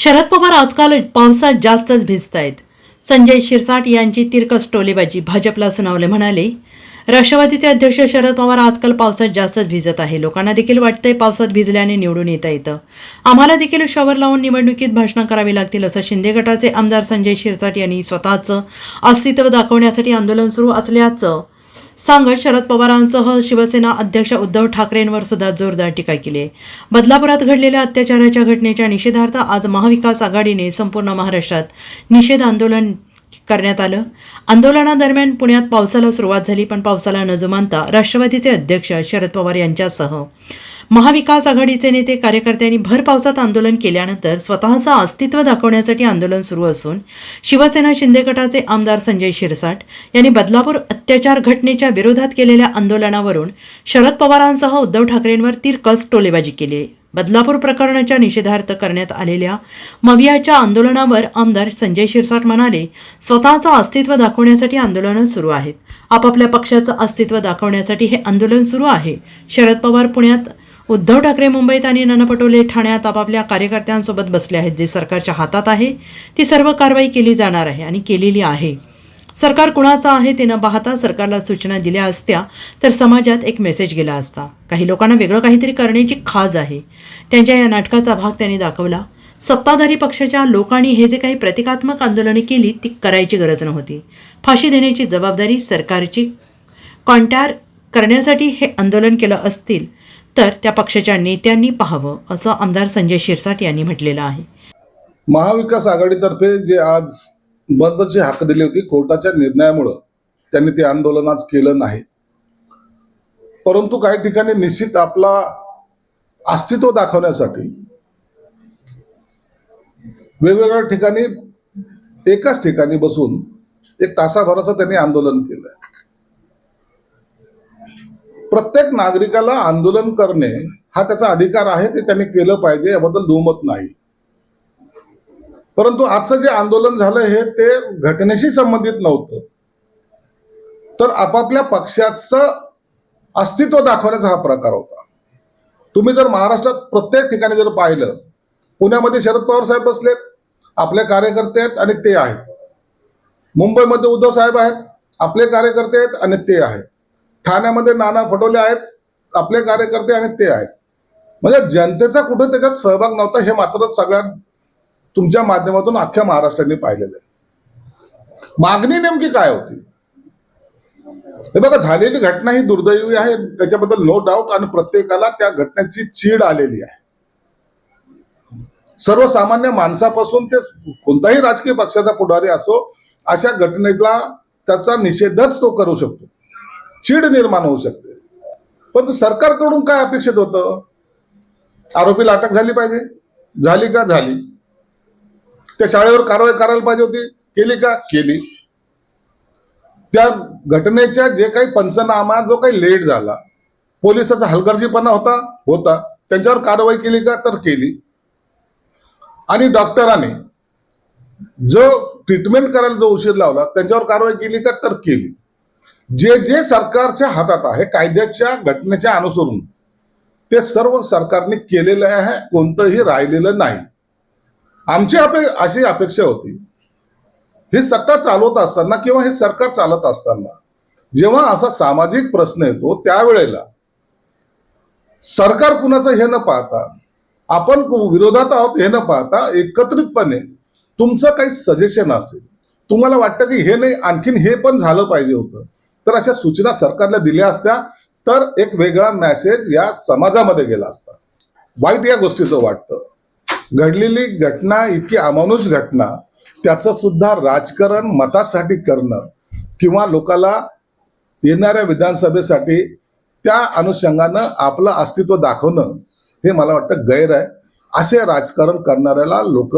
शरद पवार आजकाल पावसात जास्तच भिजतायत. संजय शिरसाट यांची तिरकस टोलेबाजी भाजपला सुनावले म्हणाले. राष्ट्रवादीचे अध्यक्ष शरद पवार आजकाल पावसात जास्तच भिजत आहे. लोकांना देखील वाटतंय पावसात भिजल्याने निवडून येता येतं. आम्हाला देखील शॉवर लावून निवडणुकीत भाषणं करावी लागतील असं शिंदे गटाचे आमदार संजय शिरसाट यांनी स्वतःचं अस्तित्व दाखवण्यासाठी आंदोलन सुरू असल्याचं सांगत शरद पवारांसह शिवसेना अध्यक्ष उद्धव ठाकरेंवर सुद्धा जोरदार टीका केली आहे. बदलापुरात घडलेल्या अत्याचाराच्या घटनेच्या निषेधार्थ आज महाविकास आघाडीने संपूर्ण महाराष्ट्रात निषेध आंदोलन करण्यात आलं. आंदोलनादरम्यान पुण्यात पावसाला सुरुवात झाली पण पावसाला न जुमानता राष्ट्रवादीचे अध्यक्ष शरद पवार यांच्यासह महाविकास आघाडीचे नेते कार्यकर्त्यांनी भर पावसात आंदोलन केल्यानंतर स्वतःचं अस्तित्व दाखवण्यासाठी आंदोलन सुरू असून शिवसेना शिंदे गटाचे आमदार संजय शिरसाट यांनी बदलापूर अत्याचार घटनेच्या विरोधात केलेल्या आंदोलनावरून शरद पवारांसह उद्धव ठाकरेंवर तिरकस टोलेबाजी केली. आहे बदलापूर प्रकरणाच्या निषेधार्थ करण्यात आलेल्या मवियाच्या आंदोलनावर आमदार संजय शिरसाट म्हणाले स्वतःचं अस्तित्व दाखवण्यासाठी आंदोलनं सुरू आहेत. आपापल्या पक्षाचं अस्तित्व दाखवण्यासाठी हे आंदोलन सुरू आहे. शरद पवार पुण्यात उद्धव ठाकरे मुंबईत आणि नाना पटोले ठाण्यात आपापल्या कार्यकर्त्यांसोबत बसले आहेत. जे सरकारच्या हातात आहे ती सर्व कारवाई केली जाणार आहे आणि केलेली आहे. सरकार कुणाचं आहे ते न पाहता सरकारला सूचना दिल्या असत्या तर समाजात एक मेसेज गेला असता. काही लोकांना वेगळं काहीतरी करण्याची खाज आहे. त्यांच्या या नाटकाचा भाग त्यांनी दाखवला. सत्ताधारी पक्षाच्या लोकांनी हे जे काही प्रतिकात्मक आंदोलने केली ती करायची गरज नव्हती. फाशी देण्याची जबाबदारी सरकारची. कॉन्टॅर करण्यासाठी हे आंदोलन केलं असतील तर त्या पक्षाच्या नेत्यांनी पाहावं असं आमदार संजय शिरसाट यांनी म्हटलेलं आहे. महाविकास आघाडीतर्फे जे आज बंदची हक्क दिली होती कोर्टाच्या निर्णयामुळं त्यांनी ते आंदोलन आज केलं नाही. परंतु काही ठिकाणी निश्चित आपला अस्तित्व दाखवण्यासाठी वेगवेगळ्या ठिकाणी एकाच ठिकाणी बसून एक तासाभराचं त्यांनी आंदोलन केलं प्रत्येक नागरिकाला आंदोलन करणे हा त्याचा अधिकार आहे ते त्यांनी केलं पाहिजे याबद्दल दुमत नाही. परंतु आजचं जे आंदोलन झालं हे ते घटनेशी संबंधित नव्हतं. तर आपापल्या पक्षाचं अस्तित्व दाखवण्याचा हा प्रकार होता. तुम्ही जर महाराष्ट्रात प्रत्येक ठिकाणी जर पाहिलं पुण्यामध्ये शरद पवार साहेब बसलेत आपले कार्यकर्ते आहेत आणि ते आहेत. मुंबईमध्ये उद्धव साहेब आहेत आपले कार्यकर्ते आहेत आणि ते आहेत. ठाण्यामध्ये नाना पटोले आहेत आपले कार्यकर्ते आणि ते आहेत. म्हणजे जनतेचा कुठे त्याच्यात सहभाग नव्हता हे मात्र सगळ्यात तुमच्या माध्यमातून अख्ख्या महाराष्ट्राने पाहिलेलं आहे. मागणी नेमकी काय होती? हे बघा झालेली घटना ही दुर्दैवी आहे त्याच्याबद्दल नो डाऊट आणि प्रत्येकाला त्या घटनेची चीड आलेली आहे. सर्वसामान्य माणसापासून ते कोणताही राजकीय पक्षाचा पुढारी असो अशा घटनेला त्याचा निषेधच तो करू शकतो. चीड निर्माण होऊ शकते. पण सरकारकडून काय अपेक्षित होतं? आरोपीला अटक झाली पाहिजे. झाली का? झाली. त्या शाळेवर कारवाई करायला पाहिजे होती. केली का? केली. त्या घटनेच्या जे काही पंचनामा जो काही लेट झाला पोलिसाचा हलगर्जीपणा होता होता. त्यांच्यावर कारवाई केली का? तर केली. आणि डॉक्टरांनी जो ट्रीटमेंट करायला जो उशीर लावला त्यांच्यावर कारवाई केली का? तर केली. जे जे सरकारच्या हातात आहे कायद्याच्या घटनेच्या अनुसरून ते सर्व सरकारने केलेलं आहे कोणतंही राहिलेलं नाही. आमची अपे अशी अपेक्षा होती. ही सत्ता चालवत असताना किंवा हे सरकार चालत असताना जेव्हा असा सामाजिक प्रश्न येतो त्यावेळेला सरकार कुणाचं हे न पाहता आपण विरोधात आहोत हे न पाहता एकत्रितपणे तुमचं काही सजेशन असेल तुम्हाला वाटतं की हे नाही आणखीन हे पण झालं पाहिजे होतं. तर अशा सूचना सरकारला दिल्या असत्या तर एक वेगळा मेसेज या समाजामध्ये गेला असता. वाईट या गोष्टीचं वाटतं. घडलेली घटना इतकी अमानुष घटना त्याचं सुद्धा राजकारण मतासाठी करणं किंवा लोकाला येणाऱ्या विधानसभेसाठी त्या अनुषंगानं आपलं अस्तित्व दाखवणं हे मला वाटतं गैर आहे. असे राजकारण करणाऱ्याला लोक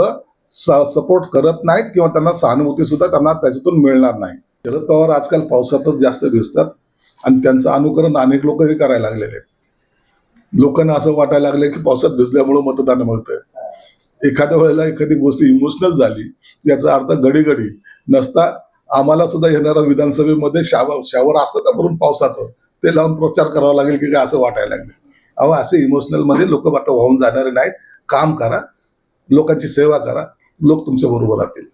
स सपोर्ट करत नाहीत किंवा त्यांना सहानुभूती सुद्धा त्यांना त्याच्यातून मिळणार नाही. शरद पवार आजकाल पावसातच जास्त भिजतात आणि त्यांचं अनुकरण अनेक लोक हे करायला लागलेले आहेत. लोकांना असं वाटायला लागलं की पावसात भिजल्यामुळं मतदान मिळतंय. एखाद्या वेळेला एखादी गोष्ट इमोशनल झाली याचा अर्थ घडीघडी घडी नसता आम्हाला सुद्धा येणाऱ्या विधानसभेमध्ये शावर शावर असतं का भरून पावसाचं? ते लावून प्रचार करावा लागेल की काय असं वाटायला लागलं अहो असे इमोशनलमध्ये लोक आता वाहून जाणारे नाहीत. काम करा लोकांची सेवा करा लोक तुमच्या बरोबर राहतील.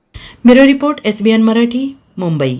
Bureau report S B N Marathi Mumbai.